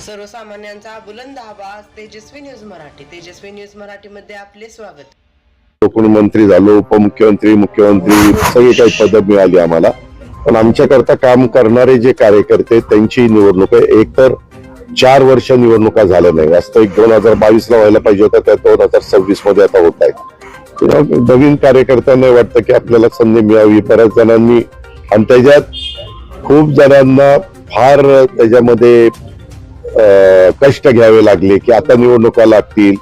सर्वसामान्यांचा बुलंद आवाज तेजस्वी न्यूज मराठी. तेजस्वी न्यूज मराठीमध्ये आपले स्वागत. कोणी मंत्री झालो उपमुख्यमंत्री मुख्यमंत्री सगळी काही पदं मिळाली आम्हाला. पण आमच्याकरता काम करणारे जे कार्यकर्ते त्यांची निवडणूक आहे. एक तर चार वर्ष निवडणुका झाल्या नाही. वास्तविक दोन हजार बावीस ला व्हायला पाहिजे होत्या त्या दोन हजार सव्वीसमध्ये आता होत आहेत. नवीन कार्यकर्त्यांना वाटतं की आपल्याला संधी मिळावी. बऱ्याच जणांनी आणि त्याच्यात खूप जणांना फार त्याच्यामध्ये कष्ट घ्यावे लागले की आता निवडणुका लागतील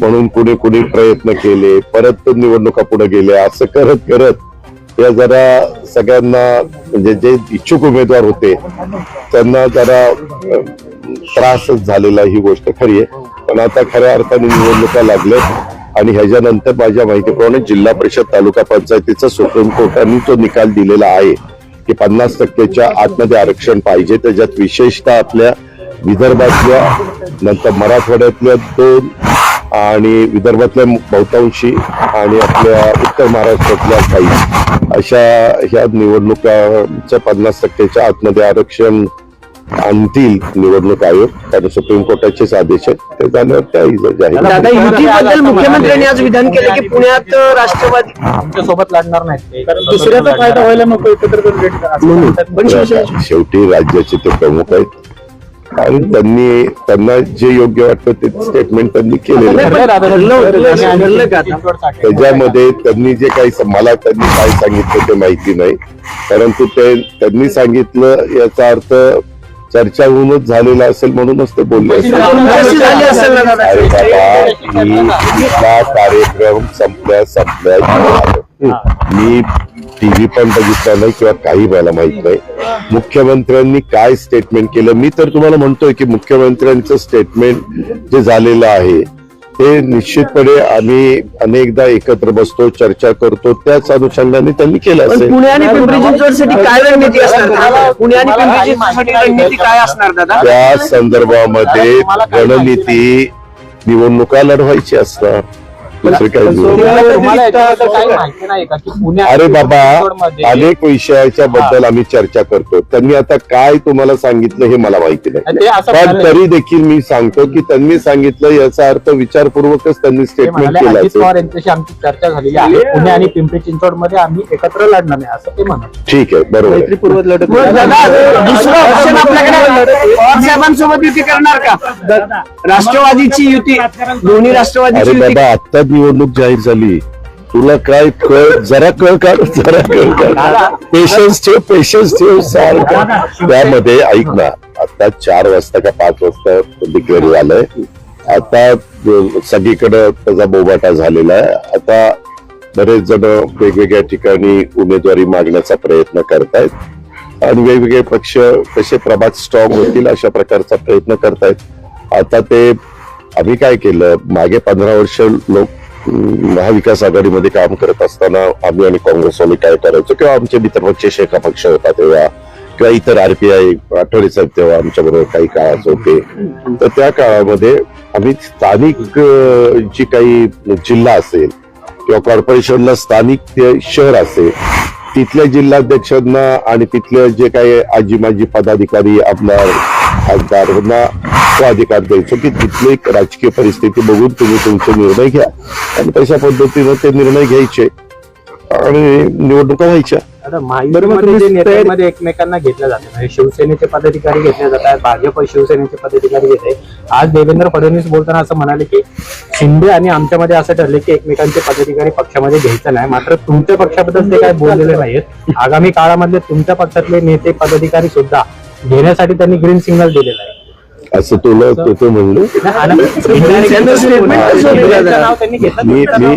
म्हणून कुणी कुणी प्रयत्न केले परत निवडणुका पुढे गेल्या असं करत करत या जरा सगळ्यांना म्हणजे जे इच्छुक उमेदवार होते त्यांना जरा त्रासच झालेला ही गोष्ट खरी आहे. पण आता खऱ्या अर्थाने निवडणुका लागल्यात आणि ह्याच्यानंतर माझ्या माहितीप्रमाणे जिल्हा परिषद तालुका पंचायतीचा सुप्रीम कोर्टाने तो निकाल दिलेला आहे की पन्नास टक्केच्या आतमध्ये आरक्षण पाहिजे. त्याच्यात विशेषतः आपल्या विदर्भातल्या नंतर मराठवाड्यातल्या दोन आणि विदर्भातल्या बहुतांशी आणि आपल्या उत्तर महाराष्ट्रातल्या काही. अशा ह्या निवडणुकाच्या पन्नास टक्केच्या आतमध्ये आरक्षण आणतील निवडणूक आयोग. कारण सुप्रीम कोर्टाचेच आदेश आहेत. ते झाल्यावर दादा युतीबद्दल मुख्यमंत्र्यांनी आज विधान केलं की पुण्यात राष्ट्रवादी आमच्यासोबत लढणार. कारण दुसऱ्याचा फायदा व्हायला नको एकत्र. पण शेवटी राज्याचे ते प्रमुख आहेत. आणि त्यांनी त्यांना जे योग्य वाटतं ते स्टेटमेंट त्यांनी केलेलं आहे. त्याच्यामध्ये त्यांनी जे काही मला त्यांनी काय सांगितलं ते माहिती नाही परंतु ते त्यांनी सांगितलं याचा अर्थ चर्चा होऊनच झालेला असेल म्हणूनच ते बोलले असेल. कशी झाली असेल ना दादा? अरे बाबा कार्यक्रम संपल्या संपल्या. मी टीव्ही पण बघितला नाही किंवा काही मला माहीत नाही. मुख्यमंत्र्यांनी काय स्टेटमेंट केलं? मी तर तुम्हाला म्हणतोय की मुख्यमंत्र्यांचं स्टेटमेंट जे झालेलं आहे ते निश्चितपणे आम्ही अनेकदा एकत्र बसतो चर्चा करतो त्याच अनुषंगाने त्यांनी केलं असेल. पुणे आणि पिंपरी चिंचवडसाठी काय रणनीती असणार दादा? पुणे आणि पिंपरी चिंचवडसाठी रणनीती काय असणार दादा? त्या संदर्भामध्ये रणनीती निवडणुका लढवायची असणार. दुसरं काही नाही. तुम्हाला तुम्हाला याच्याबद्दल काही माहिती नाही का की पुण्यात अरे बाबा अनेक विषयाच्या बद्दल आम्ही चर्चा करतो. त्यांनी आता काय तुम्हाला सांगितलं हे मला माहिती ते नाही असं पण तरी देखील मी सांगतो की त्यांनी सांगितलं याचा अर्थ विचारपूर्वकच त्यांनी ते स्टेटमेंट म्हणाले केलं अजित असेल. पवार यांच्याशी आमची चर्चा झालेली आहे. पुणे आणि पिंपरी चिंचवडमध्ये आम्ही एकत्र लढणार नाही असं ते म्हणत ठीक आहे बरोबर आहे. दुसरं आपल्याकडे पवार साहेबांसोबत युती करणार का? राष्ट्रवादीची युती दोन्ही राष्ट्रवादीची अरे युती. बाबा आता निवडणूक जाहीर झाली. तुला काय कळ जरा कळ काढ जरा कळ काढ. पेशन्स ठेव पेशन्स ठेव सारखं. त्यामध्ये ऐक ना आता चार वाजता का पाच वाजता डिक्लेअर झालंय आता सगळीकडे त्याचा बोबाटा झालेला आहे. आता बरेच जण वेगवेगळ्या ठिकाणी उमेदवारी मागण्याचा प्रयत्न करतायत. आणि वेगवेगळे पक्ष कसे प्रभात स्ट्रॉंग होतील अशा प्रकारचा प्रयत्न करतायत. आता ते आम्ही काय केलं मागे पंधरा वर्ष लोक महाविकास आघाडीमध्ये काम करत असताना आम्ही आणि काँग्रेसवाले काय करायचो किंवा आमचे मित्रपक्ष शेखा पक्ष होता तेव्हा किंवा इतर आरपीआय आठवडे साहेब तेव्हा आमच्या बरोबर काही काळाचे होते. तर त्या काळामध्ये आम्ही स्थानिक जी काही जिल्हा असेल किंवा कॉर्पोरेशनला स्थानिक ते शहर असेल तिथल्या जिल्हाध्यक्षांना आणि तिथले जे काही आजी माजी पदाधिकारी आमदार खासदारांना तो अधिकार द्यायचो की तिथली एक राजकीय परिस्थिती बघून तुम्ही तुमचे निर्णय घ्या. आणि तशा पद्धतीनं ते निर्णय घ्यायचे आणि निवडणुका व्हायच्या. महायुतीमध्ये जे नेत्यांमध्ये एकमेकांना घेतलं जातं म्हणजे शिवसेनेचे पदाधिकारी घेतले जातात भाजप शिवसेनेचे पदाधिकारी घेत आज देवेंद्र फडणवीस बोलताना असं म्हणाले की शिंदे आणि आमच्यामध्ये असं ठरले की एकमेकांचे पदाधिकारी पक्षामध्ये घ्यायचं नाही मात्र तुमच्या पक्षाबद्दल ते काय बोललेले नाहीत आगामी काळामधले तुमच्या पक्षातले नेते पदाधिकारी सुद्धा घेण्यासाठी त्यांनी ग्रीन सिग्नल दिलेलं आहे. असं तुला तू ते म्हणलं. मी मी.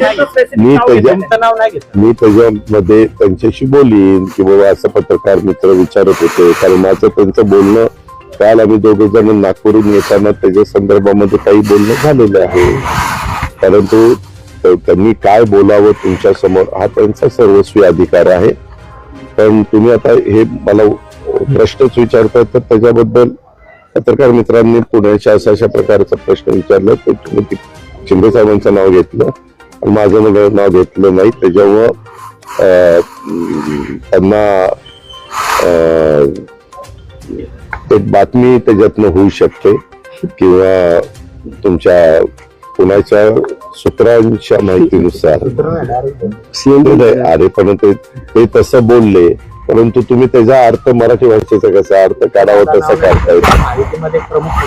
मी त्याच्या तुमचं नाव नाही घेतलं. मी त्याच्यामध्ये त्यांच्याशी बोलीन की बाबा असं पत्रकार मित्र विचारत होते. कारण माझं त्यांचं बोलणं काल आम्ही दोघे जण नागपूरहून येताना त्याच्या संदर्भामध्ये काही बोलणं झालेलं आहे. परंतु त- त्यांनी काय बोलावं तुमच्यासमोर हा त्यांचा सर्वस्वी अधिकार आहे. पण तुम्ही आता हे मला प्रश्नच विचारताय तर त्याच्याबद्दल पत्रकार मित्रांनी पुण्याच्या अशा अशा प्रकारचा प्रश्न विचारला. तर तुम्ही ते शिंदे साहेबांचं नाव घेतलं. आणि माझं नाव नाव घेतलं नाही. त्याच्यामुळं त्यांना बातमी त्याच्यातनं होऊ शकते. किंवा तुमच्या कुणाच्या सूत्रांच्या माहितीनुसार नाही, अरे पण ते ते तसं बोलले. परंतु तुम्ही त्याचा अर्थ मराठी भाषेचा कसा अर्थ काढावा तसा काढता येतो प्रमुख.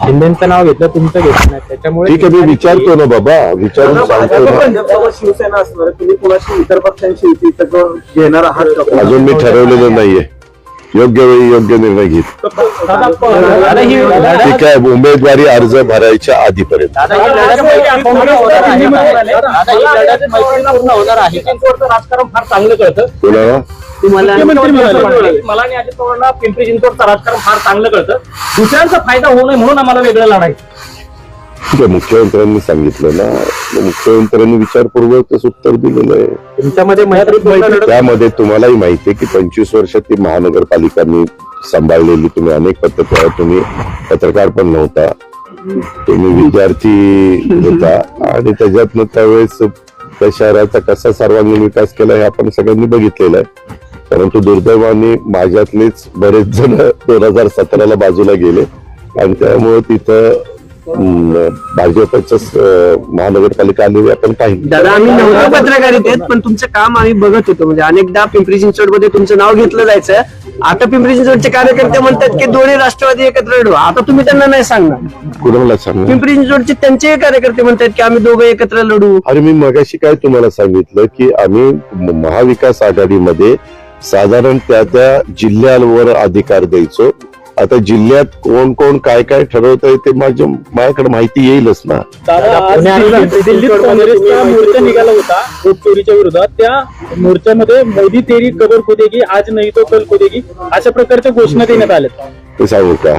शिंदेचं नाव घेतलं तुमचं घेतलं नाही त्याच्यामुळे ठीक आहे मी विचारतो ना बाबा विचारून सांगतो ना शिवसेना असणार तुम्ही कुणाशी इतर पक्षांशी घेणार आहात का? अजून मी ठरवलेलं नाहीये योग्य वेळी योग्य निर्णय घेत दादा ही ठीक आहे उमेदवारी अर्ज भरायच्या आधीपर्यंत. दादा ही लढत मैत्रीपूर्ण होणार आहे. का? दादा ही लढत मैत्रीपूर्ण होणार आहे. का? राजकारण फार चांगलं कळतं कोणाला? तुम्हाला मुख्यमंत्री म्हणाले, मला आणि अजित पवारांना पिंपरी चिंचवडचं राजकारण फार चांगलं कळतं दुसऱ्यांचा फायदा होऊ नये म्हणून आम्हाला वेगळं लढायचं. ठीक आहे मुख्यमंत्र्यांनी सांगितलं ना मुख्यमंत्र्यांनी विचारपूर्वकच उत्तर दिलेलं आहे. तुमच्यामध्ये मैत्रीपूर्ण लढत त्यामध्ये तुम्हालाही माहिती आहे की पंचवीस वर्ष ती महानगरपालिका मी सांभाळलेली तुम्ही अनेक पत्रकार तुम्ही पत्रकार पण नव्हता. तुम्ही विद्यार्थी होता आणि त्याच्यातनं त्यावेळेस त्या शहराचा कसा सर्वांगीण विकास केला हे आपण सगळ्यांनी बघितलेलं आहे. परंतु दुर्दैवाने माझ्यातलेच बरेच जण दोन हजार सतराला बाजूला गेले आणि त्यामुळे तिथं भाजपच महानगरपालिका आलेली आपण पाहिली. दादा आम्ही नव्हतो पत्रकारित आहेत पण तुमचं काम आम्ही बघत होतो. म्हणजे अनेकदा पिंपरी चिंचवडमध्ये तुमचं नाव घेतलं जायचं. आता पिंपरी चिंचवडचे कार्यकर्ते म्हणतात की दोन्ही राष्ट्रवादी एकत्र लढू. आता तुम्ही त्यांना नाही सांगणार. कुणाला सांगा पिंपरी चिंचवडचे त्यांचे कार्यकर्ते म्हणतात की आम्ही दोघं एकत्र लढू. अरे मी मगाशी काय तुम्हाला सांगितलं की आम्ही महाविकास आघाडीमध्ये साधारण त्या त्या जिल्ह्यांवर अधिकार द्यायचो. आता जिल्ह्यात कोण कोण काय काय ठरवत आहे ते माझ्या माझ्याकडे माहिती येईलच ना. दिल्लीत- काँग्रेसचा मोर्चा निघाला होता. चोरीच्या विरोधात. त्या मोर्चामध्ये मोदी तेरी कबर खोदेगी आज नाही तो कल खोदेगी अशा प्रकारच्या घोषणा देण्यात आल्या ते सांगू का?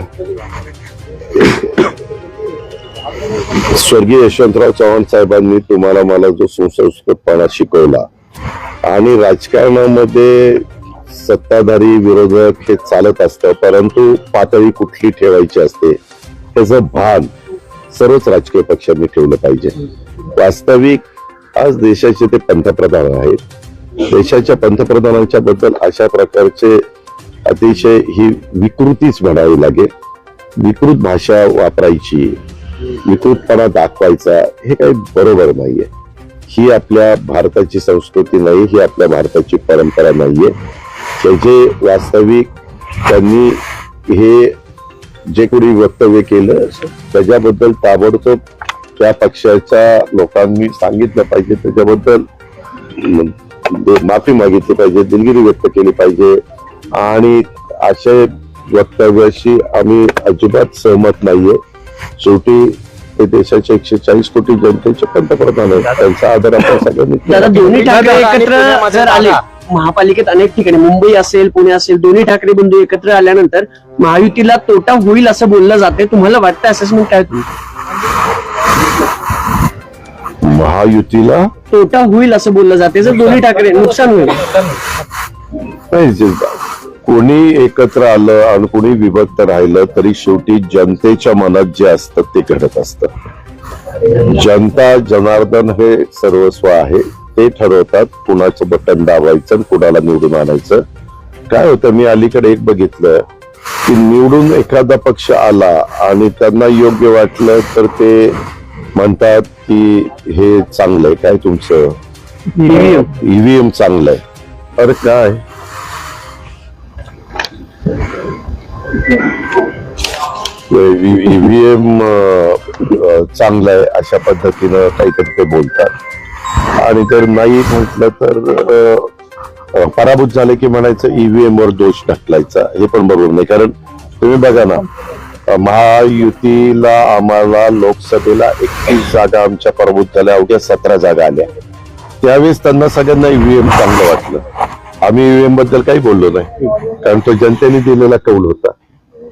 स्वर्गीय यशवंतराव चव्हाण साहेबांनी तुम्हाला मला जो सुसंस्कृतपणा शिकवला आणि राजकारणामध्ये सत्ताधारी विरोधक हे चालत असतं परंतु पातळी कुठली ठेवायची असते त्याचं भान सर्वच राजकीय पक्षांनी ठेवलं पाहिजे. वास्तविक आज देशाचे ते पंतप्रधान आहेत. देशाच्या पंतप्रधानांच्या बद्दल अशा प्रकारचे अतिशय ही विकृतीच म्हणावी लागेल. विकृत भाषा वापरायची विकृतपणा दाखवायचा हे काही बरोबर नाहीये. ही आपल्या भारताची संस्कृती नाही ही आपल्या भारताची परंपरा नाहीये. त्याचे वास्तविक त्यांनी हे जे कोणी वक्तव्य केलं त्याच्याबद्दल ताबडतोब त्या पक्षाच्या लोकांनी सांगितलं पाहिजे. त्याच्याबद्दल म, दे- माफी मागितली पाहिजे दिलगिरी व्यक्त केली पाहिजे. आणि अशा वक्तव्याशी आम्ही अजिबात सहमत नाहीये. शेवटी ते देशाच्या एकशे चाळीस कोटी जनतेचे पंतप्रधान आहेत. त्यांचा आदर आपण सगळ्यांनी महापालिकेत अनेक ठिकाणी मुंबई असेल पुणे असेल दोन्ही ठाकरे बंधू एकत्र आल्यानंतर महायुतीला तोटा होईल असं बोललं जाते तुम्हाला वाटतं असेसमेंट काय? महायुतीला? तोटा होईल असं बोललं जाते जर दोन्ही ठाकरे नुकसान होईल. नाही कोणी एकत्र आलं आणि कोणी विभक्त राहिलं तरी शेवटी जनतेच्या मनात जे असतं ते घडत असतं. जनता जनार्दन हे सर्वस्व आहे. ते ठरवतात कुणाचं बटन दाबायचं आणि कुणाला निवडून आणायचं. काय होतं मी अलीकडे एक बघितलं की निवडून एखादा पक्ष आला आणि त्यांना योग्य वाटलं तर ते म्हणतात की हे चांगलंय. काय तुमचं? ईव्हीएम चांगलंय. अरे काय? ईव्हीएम चांगलं आहे अशा पद्धतीनं काहीतरी ते बोलतात. आणि जर नाही म्हटलं तर पराभूत झाले की म्हणायचं ईव्हीएम वर दोष ढकलायचा हे पण बरोबर नाही. कारण तुम्ही बघा ना महायुतीला आम्हाला लोकसभेला एकतीस जागा आमच्या पराभूत झाल्या अवघ्या सतरा जागा आल्या. त्यावेळेस त्यांना सगळ्यांना ईव्हीएम चांगलं वाटलं. आम्ही ईव्हीएमबद्दल काही बोललो नाही कारण तो जनतेने दिलेला कौल होता.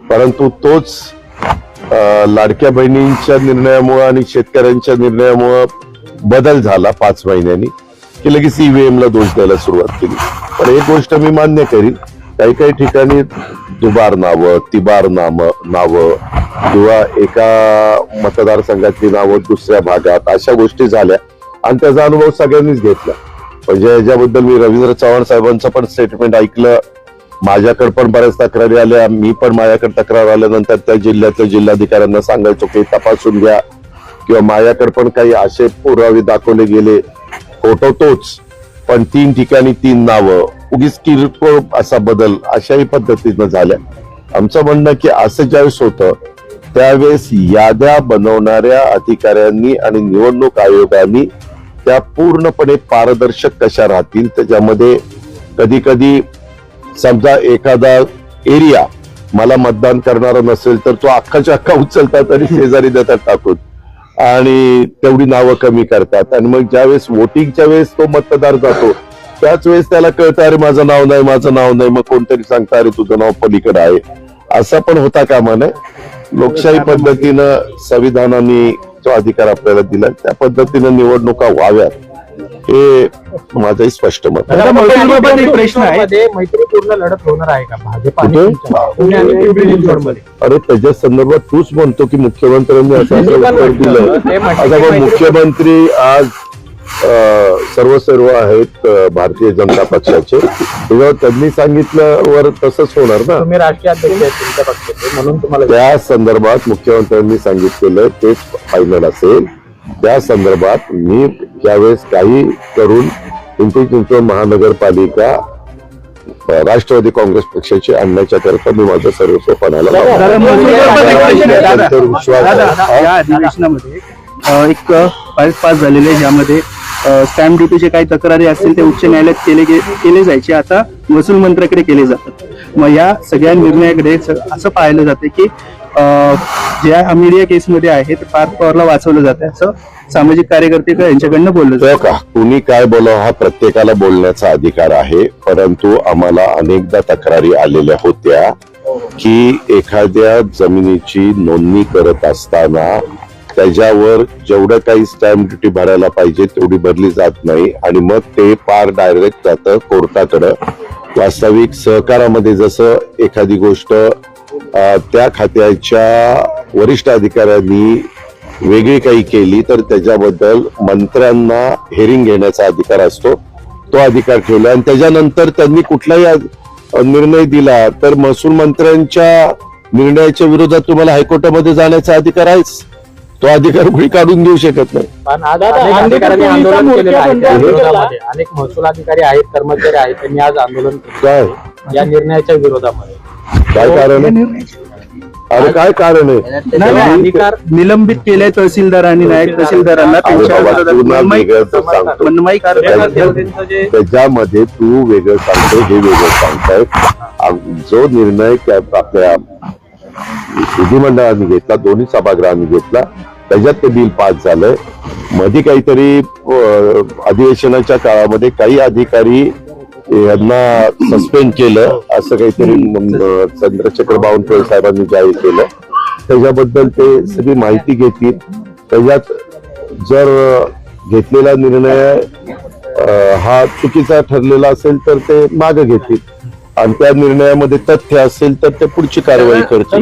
परंतु तोच लाडक्या बहिणींच्या निर्णयामुळं आणि शेतकऱ्यांच्या मुळे बदल झाला पाच महिन्यांनी की लगेच ईव्हीएम ला दोष द्यायला सुरुवात केली. पण एक गोष्ट मी मान्य करीन काही काही ठिकाणी दुबार नावं तिबार नाम नावं किंवा एका मतदारसंघातली नावं दुसऱ्या भागात अशा गोष्टी झाल्या. आणि त्याचा अनुभव सगळ्यांनीच घेतला. म्हणजे याच्याबद्दल मी रवींद्र चव्हाण साहेबांचं पण स्टेटमेंट ऐकलं. माझ्याकडे पण बऱ्याच तक्रारी आल्या. मी पण माझ्याकडे तक्रार आल्यानंतर त्या जिल्ह्यातल्या जिल्हाधिकाऱ्यांना सांगायचो की तपासून घ्या. किंवा माझ्याकडे पण काही असे पुरावे दाखवले गेले. फोटो तोच. पण तीन ठिकाणी तीन नावं. उगीच किरकोळ असा बदल अशाही पद्धतीनं झाल्या. आमचं म्हणणं की असं ज्यावेळेस होतं त्यावेळेस याद्या बनवणाऱ्या अधिकाऱ्यांनी आणि निवडणूक आयोगांनी त्या पूर्णपणे पारदर्शक कशा राहतील त्याच्यामध्ये कधी कधी समजा एखादा एरिया मला मतदान करणारा नसेल तर तो अख्खाच्या अख्खा उचलतात आणि शेजारी देतात टाकून. आणि तेवढी नावं कमी करतात. आणि मग ज्यावेळेस वोटिंगच्या वेळेस तो मतदार जातो त्याच वेळेस त्याला कळतं अरे माझं नाव नाही माझं नाव नाही मग कोणतरी सांगता अरे तुझं नाव पलीकडे आहे. असं पण होता कामा नये लोकशाही पद्धतीनं संविधानाने जो अधिकार आपल्याला दिला त्या पद्धतीनं निवडणुका व्हाव्यात. हे माझंही स्पष्ट मत आहे. प्रश्न आहे. मैत्रीपूर्ण लढत होणार आहे का? भाजप आणि कुठे? तुमच्या? पुणे आणि पिंपरी चिंचवडमध्ये अरे त्याच्या संदर्भात तूच म्हणतो की मुख्यमंत्र्यांनी असं असं उत्तर दिलं. ते आता मैत्री- मुख्यमंत्री आज अं, सर्व सर्व आहेत अं, भारतीय जनता पक्षाचे. तेव्हा त्यांनी सांगितल्यावर तसंच होणार ना? तुम्ही राष्ट्रीय अध्यक्ष आहेत तुमच्या पक्षाचे म्हणून तुम्हाला त्या संदर्भात मुख्यमंत्र्यांनी सांगितलेलं तेच फायनल असेल. त्या संदर्भात मी यावेळेस काही करून पिंपरी चिंचवड महानगरपालिका राष्ट्रवादी काँग्रेस पक्षाची आणण्याच्या करता मी माझं सर्वस्व पणाला एक पास झालेले ज्यामध्ये स्टॅम्प ड्युटीचे काही तक्रारी असतील ते उच्च न्यायालयात केले गे- केले जायचे. आता महसूल मंत्र्याकडे केले जातात. मग या सगळ्या निर्णयाकडे असं पाहिलं जातं की ज्या अमेरिया केसमध्ये आहे ते पार्थ पवारला वाचवलं जातं. असं सामाजिक कार्यकर्ते यांच्याकडनं बोललं जातं? का कुणी काय बोलावं हा प्रत्येकाला बोलण्याचा अधिकार आहे. परंतु आम्हाला अनेकदा तक्रारी आलेल्या होत्या की एखाद्या जमिनीची नोंदणी करत असताना त्याच्यावर जेवढं काही स्टॅम्प ड्युटी भरायला पाहिजे तेवढी भरली जात नाही. आणि मग ते पार डायरेक्ट जातं कोर्टाकडं. वास्तविक सहकारामध्ये जसं एखादी गोष्ट त्या खात्याच्या वरिष्ठ अधिकाऱ्यांनी वेगळी काही केली तर त्याच्याबद्दल मंत्र्यांना हेरिंग घेण्याचा अधिकार असतो. तो अधिकार ठेवला आणि त्याच्यानंतर त्यांनी कुठलाही निर्णय दिला तर महसूल मंत्र्यांच्या निर्णयाच्या विरोधात तुम्हाला हायकोर्टामध्ये जाण्याचा अधिकार आहेच. तो अधिकार कुणी काढून घेऊ शकत नाही. पण आज दादा, अनेक आंबेडकर अधिकाऱ्यांनी पोलिसांचा आंदोलन मोर्चा केलेलं आहे. बंद त्या आहे. विरोधामध्ये अनेक महसूल अधिकारी आहेत कर्मचारी आहेत त्यांनी आज आंदोलन केलं काय? या निर्णयाच्या विरोधामध्ये. काय कारण आहे? अरे काय कारण आहे? नाही, अधिकार निलंबित केले तहसीलदार आणि नायब तहसीलदारांना. त्यांच्या बाबा, विरोधात तू ना मनमाई- वेगळंच सांगतो. मनमाई कारवाई त्यांचं जे त्याच्यामध्ये तू वेगळं सांगतो हे वेगळं सांगताय. आम- जो निर्णय त्या आपल्या विधिमंडळाने घेतला दोन्ही सभागृहांनी घेतला. त्याच्यात ते बिल पास झालंय. मध्ये काहीतरी अधिवेशनाच्या काळामध्ये काही अधिकारी यांना सस्पेंड केलं असं काहीतरी चंद्रशेखर बावनकुळे साहेबांनी जाहीर केलं. त्याच्याबद्दल ते सगळी माहिती घेतील. त्याच्यात जर घेतलेला निर्णय हा चुकीचा ठरलेला असेल तर ते मागे घेतील. आणि त्या निर्णयामध्ये तथ्य असेल तर ते पुढची कारवाई करतील.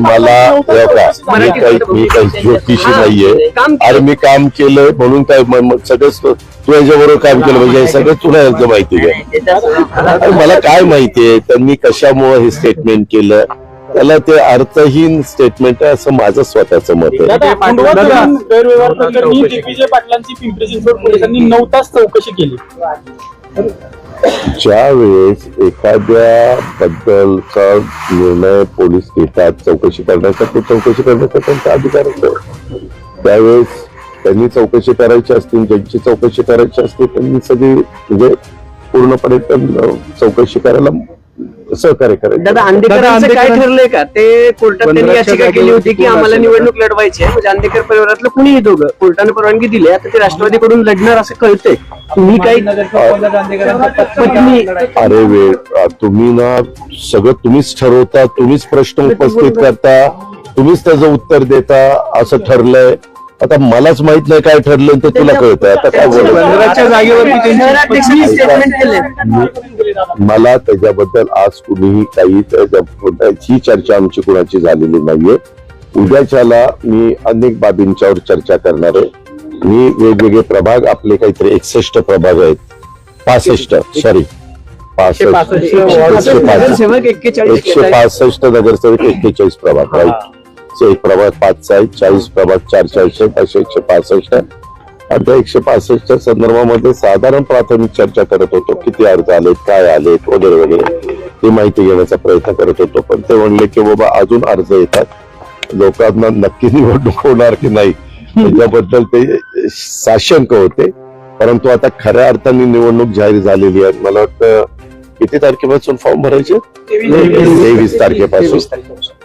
मला मी काही मी काही ज्योतिषी नाहीये. अरे मी काम केलंय म्हणून काय सगळंच तू याच्याबरोबर काम केलं म्हणजे हे सगळं तुला याचं माहिती आहे. अरे मला काय माहितीये त्यांनी कशामुळे हे स्टेटमेंट केलं? त्याला ते अर्थहीन स्टेटमेंट आहे असं माझं स्वतःचं मत आहे. दादा गैरव्यवहार प्रकरणी दिग्विजय पाटलांची पिंपरी चिंचवड पोलिसांनी नऊ तास चौकशी केली. ज्या वेळेस एखाद्या बद्दलचा निर्णय पोलीस घेतात चौकशी करण्याचा तो चौकशी करण्याचा त्यांचा अधिकार असतो. त्यावेळेस त्यांनी चौकशी करायची असतील ज्यांची चौकशी करायची असते त्यांनी सगळी म्हणजे पूर्णपणे त्यांना चौकशी करायला सहकार्य दादा करायचं आंबेडकरांचं काय आंबेडकर- ठरलंय का? ते कोर्टात त्यांनी याचिका केली होती की आम्हाला निवडणूक लढवायची आहे. म्हणजे आंबेडकर परिवारातलं कुणीही दोघं कोर्टाने परवानगी दिली आता ते राष्ट्रवादीकडून लढणार असं कळतंय. तुम्ही काही पत्नी अरे वेळ तुम्ही ना सगळं तुम्हीच ठरवता तुम्हीच प्रश्न उपस्थित करता तुम्हीच त्याचं उत्तर देता असं ठरलंय. आता मलाच माहीत नाही काय ठरलं ते तुला कळतंय आता काय मला त्याच्याबद्दल आज कुणीही काही ही चर्चा आमची कुणाची झालेली नाहीये. उद्याच्याला मी अनेक बाबींच्यावर चर्चा करणार आहे. मी वेगवेगळे प्रभाग आपले काहीतरी एकसष्ट प्रभाग आहेत. पासष्ट सॉरी पासष्ट. पासष्ट. एकशे पासष्ट. नगरसेवक एक्केचाळीस एकशे पासष्ट नगरसेवक एक्केचाळीस प्रभाग राईट एक प्रभाग पाच आहे चाळीस प्रभाग चार चारशे असे एकशे पासष्ट. आणि त्या एकशे पासष्टच्या संदर्भामध्ये साधारण प्राथमिक चर्चा करत होतो किती अर्ज आलेत काय आलेत वगैरे वगैरे. ही माहिती घेण्याचा प्रयत्न करत होतो पण ते म्हणले की बाबा अजून अर्ज येतात. लोकांना नक्की निवडणूक होणार की नाही त्याच्याबद्दल ते साशंक होते. परंतु आता खऱ्या अर्थाने निवडणूक जाहीर झालेली आहे. मला वाटतं किती तारखेपासून फॉर्म भरायचे? तेवीस तारखेपासून.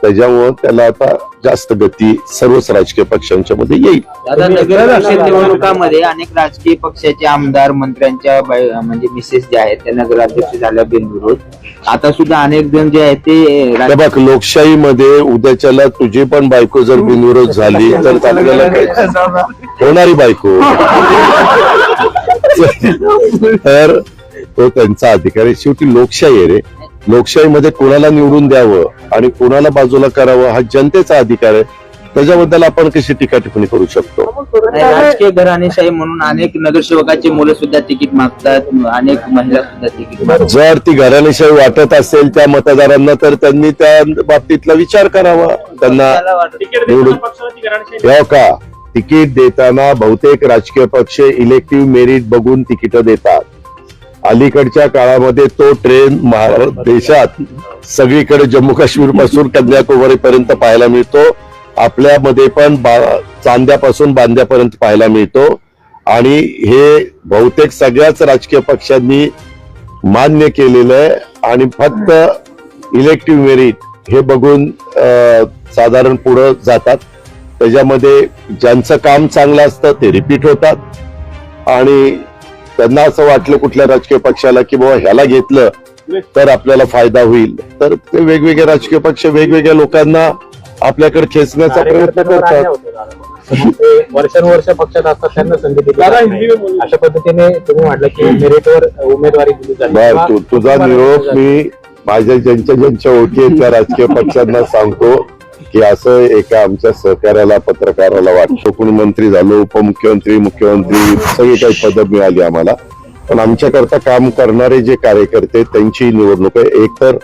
त्याच्यामुळं त्याला आता जास्त गती सर्वच राजकीय पक्षांच्या मध्ये येईल. दादा नगर परिषद निवडणुकामध्ये अनेक राजकीय पक्षाचे आमदार मंत्र्यांच्या बाय- म्हणजे मिसेस जे आहेत त्या नगराध्यक्ष झाल्या बिनविरोध आता सुद्धा अनेक जण जे आहेत ते त्या राज- बघ लोकशाहीमध्ये उद्याच्याला तुझी पण बायको जर बिनविरोध झाली तर आपल्याला काय? होणारी बायको. तर तो त्यांचा अधिकार आहे. शेवटी लोकशाही आहे रे. लोकशाहीमध्ये कोणाला निवडून द्यावं आणि कोणाला बाजूला करावं हा जनतेचा अधिकार आहे. त्याच्याबद्दल आपण कशी टीका टिप्पणी करू शकतो? राजकीय घराणेशाही म्हणून अनेक नगरसेवकाची मुलं सुद्धा तिकीट मागतात. अनेक महिला सुद्धा तिकीट मागतात. जर ती घराणेशाही वाटत असेल त्या मतदारांना तर त्यांनी त्या बाबतीतला विचार करावा. त्यांना निवडून हो का? तिकीट देताना बहुतेक राजकीय पक्ष इलेक्टिव्ह मेरिट बघून तिकीट देतात. अलीकडच्या काळामध्ये तो ट्रेन महाराष्ट्र देशात सगळीकडे जम्मू काश्मीरपासून कन्याकुमारी पर्यंत पाहायला मिळतो. आपल्यामध्ये पण बा- चांद्यापासून बांद्यापर्यंत पाहायला मिळतो. आणि हे बहुतेक सगळ्याच राजकीय पक्षांनी मान्य केलेलं आहे. आणि फक्त इलेक्टिव्ह मेरिट हे बघून साधारण पुढं जातात. त्याच्यामध्ये ज्यांचं काम चांगलं असतं ते रिपीट होतात. आणि त्यांना असं वाटलं कुठल्या राजकीय पक्षाला की बाबा ह्याला घेतलं तर आपल्याला फायदा होईल. तर ते वेगवेगळे राजकीय पक्ष वेगवेगळ्या लोकांना आपल्याकडे खेचण्याचा प्रयत्न करतात. वर्षानुवर्ष पक्षात असतात त्यांना संधी दिली. अशा पद्धतीने तुम्ही म्हटलं की मेरिटवर उमेदवारी दिली जाते. बर किंवा तू तुझा निरोप मी माझ्या ज्यांच्या ज्यांच्या ओळखी आहेत त्या राजकीय पक्षांना सांगतो. की असं एका आमच्या सहकार्याला पत्रकाराला वाटतो. कोणी मंत्री झालो उपमुख्यमंत्री मुख्यमंत्री सगळी काही पदं मिळाली आम्हाला. पण आमच्याकरता काम करणारे जे कार्यकर्ते त्यांची निवडणूक आहे. एक तर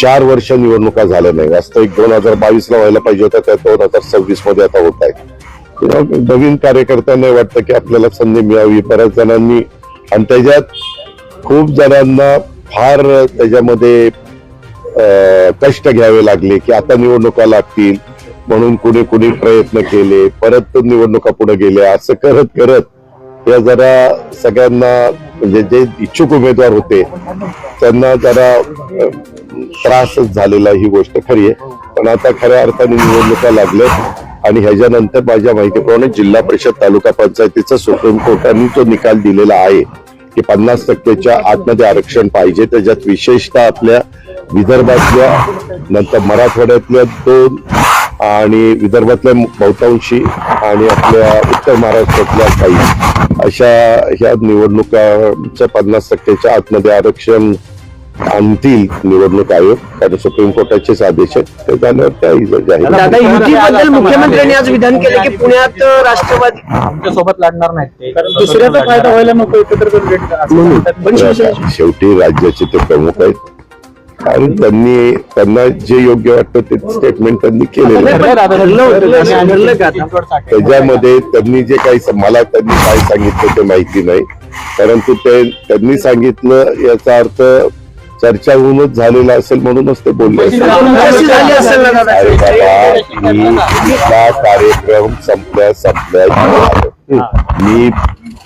चार वर्ष निवडणुका झाल्या नाही. वास्तविक दोन हजार बावीस ला व्हायला पाहिजे होता त्या दोन हजार सव्वीसमध्ये आता होत आहे नवीन कार्यकर्त्यांना वाटतं की आपल्याला संधी मिळावी. बऱ्याच जणांनी आणि त्याच्यात खूप जणांना फार त्याच्यामध्ये कष्ट घ्यावे लागले की आता निवडणुका लागतील म्हणून कुणी कुणी प्रयत्न केले परत निवडणुका पुढे गेल्या असं करत करत या जरा सगळ्यांना म्हणजे जे इच्छुक उमेदवार होते त्यांना जरा त्रासच झालेला ही गोष्ट खरी आहे. पण आता खऱ्या अर्थाने निवडणुका लागल्यात आणि ह्याच्यानंतर माझ्या माहितीप्रमाणे जिल्हा परिषद तालुका पंचायतीचा सुप्रीम कोर्टाने जो निकाल दिलेला आहे. की पन्नास टक्केच्या आतमध्ये आरक्षण पाहिजे. त्याच्यात विशेषतः आपल्या विदर्भातल्या नंतर मराठवाड्यातल्या दोन आणि विदर्भातल्या बहुतांशी आणि आपल्या उत्तर महाराष्ट्रातल्या काही. अशा ह्या निवडणुकांचं पन्नास टक्केच्या आतमध्ये आरक्षण आणतील निवडणूक आयोग कारण सुप्रीम कोर्टाचेच आदेश आहेत. ते झाल्यावर त्या जाहीर दादा युतीबद्दल मुख्यमंत्र्यांनी आज विधान केलं की पुण्यात राष्ट्रवादी सोबत लढणार कारण दुसऱ्याचा फायदा व्हायला नको एकत्र करून शेवटी राज्याचे ते प्रमुख आहेत. आणि त्यांनी त्यांना जे योग्य वाटतं ते स्टेटमेंट त्यांनी केलेलं आहे. ठरलंय दादा, ठरलं होतं, आणि ठरलं का आता? चिंचवडसाठी. त्याच्यामध्ये त्यांनी जे काही मला त्यांनी काय सांगितलं ते माहिती नाही. परंतु ते त्यांनी सांगितलं याचा अर्थ चर्चा होऊनच झालेला असेल म्हणूनच ते बोलले असेल. अरे बाबा मी इथला कार्यक्रम संपल्या संपल्या मी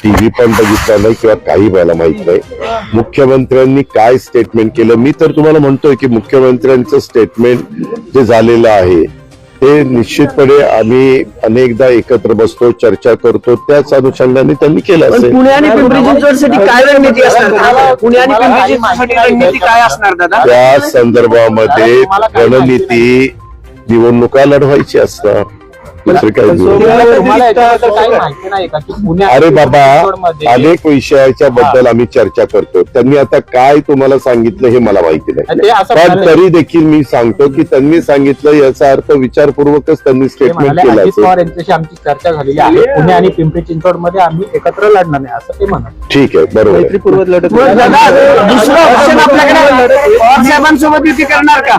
टीव्ही पण बघितला नाही किंवा काही मला माहीत नाही. मुख्यमंत्र्यांनी काय स्टेटमेंट केलं? मी तर तुम्हाला म्हणतोय की मुख्यमंत्र्यांचं स्टेटमेंट जे झालेलं आहे ते निश्चितपणे आम्ही अनेकदा एकत्र बसतो चर्चा करतो. त्याच अनुषंगाने त्यांनी केलं असेल. पुणे आणि पिंपरी चिंचवडसाठी काय रणनीती असणार? पुणे आणि पिंपरी चिंचवडसाठी रणनीती काय असणार दादा? त्या संदर्भामध्ये रणनीती निवडणुका लढवायची असणार दुसरं काही नाही अरे बाबा अनेक विषयाच्या बद्दल आम्ही चर्चा करतो त्यांनी आता काय तुम्हाला सांगितलं हे मला माहिती ते नाही असं पण तरी देखील मी सांगतो की त्यांनी सांगितलं याचा अर्थ विचारपूर्वकच त्यांनी ते स्टेटमेंट केलं यांच्याशी आमची चर्चा झालेली आहे पुणे आणि पिंपरी चिंचवडमध्ये आम्ही एकत्र लढणार नाही असं ते म्हणाले ठीक आहे बरोबर लढत साहेबांसोबत युती करणार का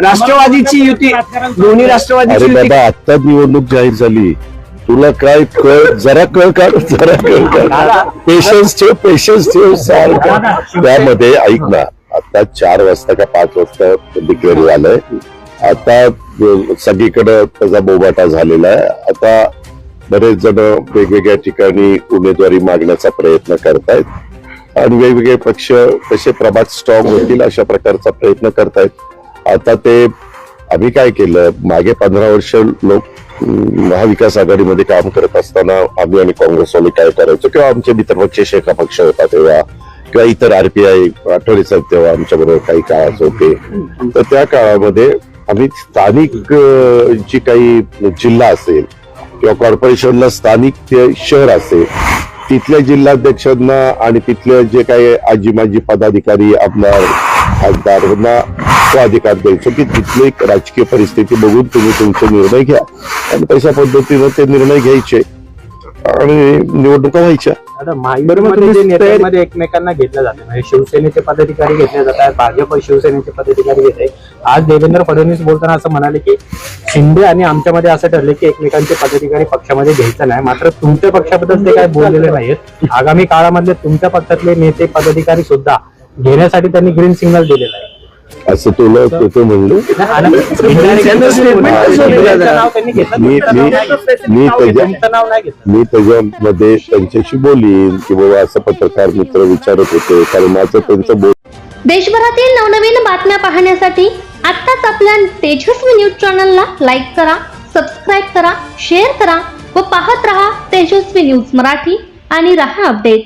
राष्ट्रवादीची युती दोन्ही राष्ट्रवादीची अरे युती बाबा आता निवडणूक जाहीर झाली. तुला काय कळ जरा कळ काढ जरा कळ काढ. पेशन्स ठेव पेशन्स ठेव सांग त्यामध्ये ऐक ना आता चार वाजता का पाच वाजता डिक्लेअर झालंय. आता सगळीकडे त्याचा बोबाटा झालेला आहे. आता बरेच जण वेगवेगळ्या ठिकाणी उमेदवारी मागण्याचा प्रयत्न करतायत. आणि वेगवेगळे पक्ष कसे प्रभात स्ट्रॉंग होतील अशा प्रकारचा प्रयत्न करतायत. आता ते आम्ही काय केलं? मागे पंधरा वर्ष लोक महाविकास आघाडीमध्ये काम करत असताना आम्ही आणि काँग्रेसवाले काय करायचो? किंवा आमचे मित्रपक्ष शेखा पक्ष होता तेव्हा किंवा इतर आरपीआय आठवले साहेब तेव्हा आमच्या बरोबर काही काळात होते. तर त्या काळामध्ये आम्ही स्थानिक जी काही जिल्हा असेल किंवा कॉर्पोरेशनला स्थानिक ते शहर असेल तिथल्या जिल्हाध्यक्षांना आणि तिथले जे काही आजी माजी पदाधिकारी आमदार खासदारांना तो अधिकार द्यायचो की तिथली एक राजकीय परिस्थिती बघून तुम्ही तुमचे निर्णय घ्या. आणि तशा पद्धतीनं ते निर्णय घ्यायचे. आणि निवडणुका व्हायच्या. नेत्यांमध्ये एकमेकांना घेतलं जातं. म्हणजे शिवसेनेचे पदाधिकारी घेतले जात आहेत भाजप शिवसेनेचे पदाधिकारी घेत आहे आज देवेंद्र फडणवीस बोलताना असं म्हणाले की शिंदे आणि आमच्यामध्ये असं ठरले की एकमेकांचे पदाधिकारी पक्षामध्ये घ्यायचं नाही. मात्र तुमच्या पक्षाबद्दल ते काय बोललेले नाहीत आगामी काळामधले तुमच्या पक्षातले नेते पदाधिकारी सुद्धा घेण्यासाठी त्यांनी ग्रीन सिग्नल दिलेलं आहे. असं तुला तो तो म्हणलं. मी मी मी त्याच्यामध्ये त्यांच्याशी बोलीन की बाबा असं पत्रकार मित्र विचारत होते कारण माझं त्यांचं बोल देशभरातील नवनवीन बातम्या पाहण्यासाठी आत्ताच आपल्या तेजस्वी न्यूज चॅनलला लाईक करा सबस्क्राईब करा शेअर करा व पाहत रहा तेजस्वी न्यूज मराठी आणि रहा अपडेट.